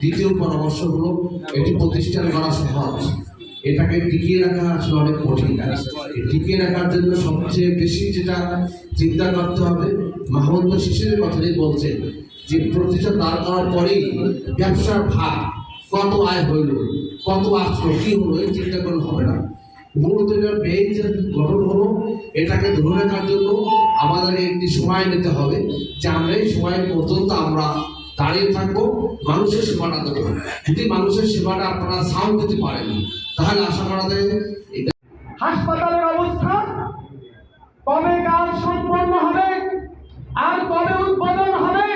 দ্বিতীয় পরামর্শ হলো, এটি প্রতিষ্ঠান করা সহজ। এটাকে টিকিয়ে রাখা আসলে অনেক কঠিন। কাজ টিকিয়ে রাখার জন্য সবচেয়ে বেশি যেটা চিন্তা করতে হবে, মাহমুদ শিশিরের কথাই বলছেন যে প্রতিষ্ঠান দাঁড় করার পরেই ব্যবসার ভাগ কত আয় হইল, কত আসলো, কি হলো, এই চিন্তা করলে হবে না। মূলত এটা বেঞ্চ গঠন হলো, এটাকে ধরে রাখার জন্য আমাদের একটি সময় নিতে হবে, যে আমরা এই সময় পর্যন্ত আমরা দাঁড়িয়ে থাকব মানুষের সেবাটা দেবো। যদি মানুষের সেবাটা আপনারা সাউন্ড দিতে পারেন তাহলে আশা করা যায় হাসপাতালের অবস্থা কবে কাজ সম্পন্ন হবে আর কবে উৎপাদন হবে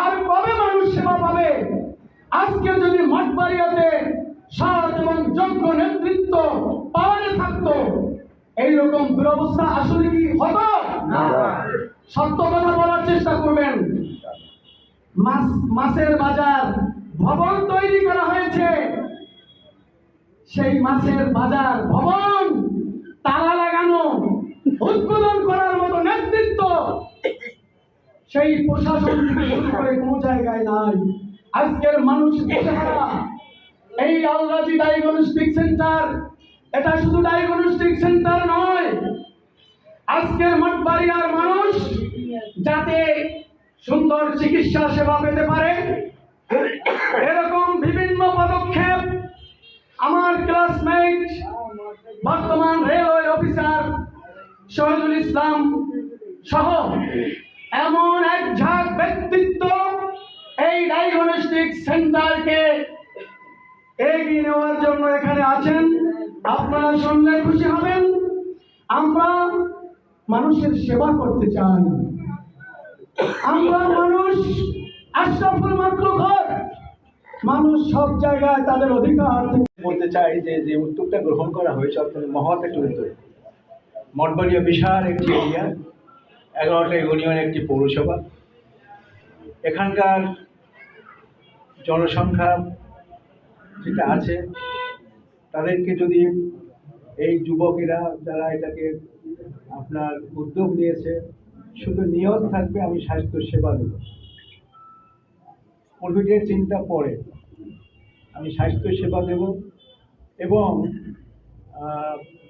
আর কবে মানুষ সেবা পাবে? আজকে যদি মঠবাড়িয়াতে সৎ এবং যোগ্য নেতৃত্ব পাওয়ারে থাকতো এইরকম দুরবস্থা আসলে কি হতো? সত্য কথা বলার চেষ্টা করবেন মাছ মাছের বাজার ভবন তৈরি করা হয়েছে। সেই মাছের বাজার ভবন তালা লাগানো, উদ্বোধন করার মতো নেতৃত্ব সেই প্রশাসন করে কোনো জায়গায় নাই। আজকের মানুষ এই আলরাজি ডায়াগনস্টিক সেন্টার এটা শুধু ডায়াগনস্টিক সেন্টার নয়, আজকের মঠবাড়িয়ার মানুষ যাতে সুন্দর চিকিৎসা সেবা পেতে পারে। এরকম বিভিন্ন পদক্ষেপ আমার ক্লাসমেট বর্তমান রেলওয়ে অফিসার শহীদুল ইসলাম সহ এমন এক ঝাঁক ব্যক্তিত্ব এই ডায়াগনস্টিক সেন্টারকে এগিয়ে নেওয়ার জন্য এখানে আছেন। আপনারা শুনলে খুশি হবেন। আমরা মানুষের সেবা করতে চাই। আমরা মানুষ, আশরাফুল মাতলুকর মানুষ সব জায়গায় তাদের অধিকার বলতে চাই যে যে উদ্যোগটা গ্রহণ করা হয়েছে অত্যন্ত মহৎ একটি উদ্যোগ। মঠবাড়িয়া বিশাল একটি এরিয়া এগারোটা ইউনিয়ন, একটি পৌরসভা। এখানকার জনসংখ্যা যেটা আছে, তাদেরকে যদি এই যুবকেরা, যারা এটাকে আপনার উদ্যোগ নিয়েছে শুধু নিয়ত থাকবে, আমি স্বাস্থ্য সেবা দেব। কোভিডের চিন্তা পরে আমি স্বাস্থ্য সেবা দেব এবং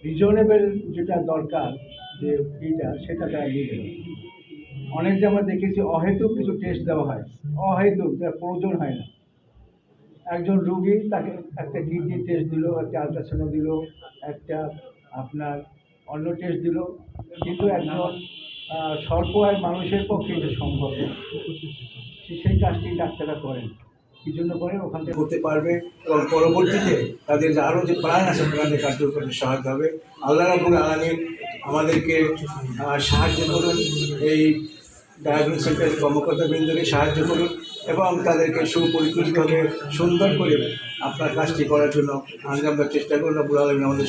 রিজনেবল যেটা দরকার, যে ফিটা, সেটা তারা নেবে। অনেক যে আমরা দেখেছি, অহেতুক কিছু টেস্ট দেওয়া হয়। অহেতুক, যার প্রয়োজন হয় না। একজন রুগী তাকে একটা কিডনি টেস্ট দিল, একটা আলট্রাসাউন্ড দিল, একটা আপনার অন্য টেস্ট দিল, কিন্তু একজন স্বল্প আয়ের মানুষের পক্ষে এটা সম্ভব সেই কাজটি ডাক্তাররা করেন। কি জন্য করেন? ওখান থেকে করতে পারবে এবং পরবর্তীতে তাদের আরও যে প্রাণ আছে, প্রাণের কার্যকর করতে সহায়তা হবে, আল্লাহ রাবুল আলমী আমাদেরকে সাহায্য করুন। এই ডায়াগনোস সেন্টারের কর্মকর্তাবৃন্দকে সাহায্য করুন এবং তাদেরকে সুপরিকল্পিতভাবে সুন্দর করে আপনার কাজটি করার জন্য আঞ্জাম দেওয়ার চেষ্টা করুন। আবুল আলমী আমাদের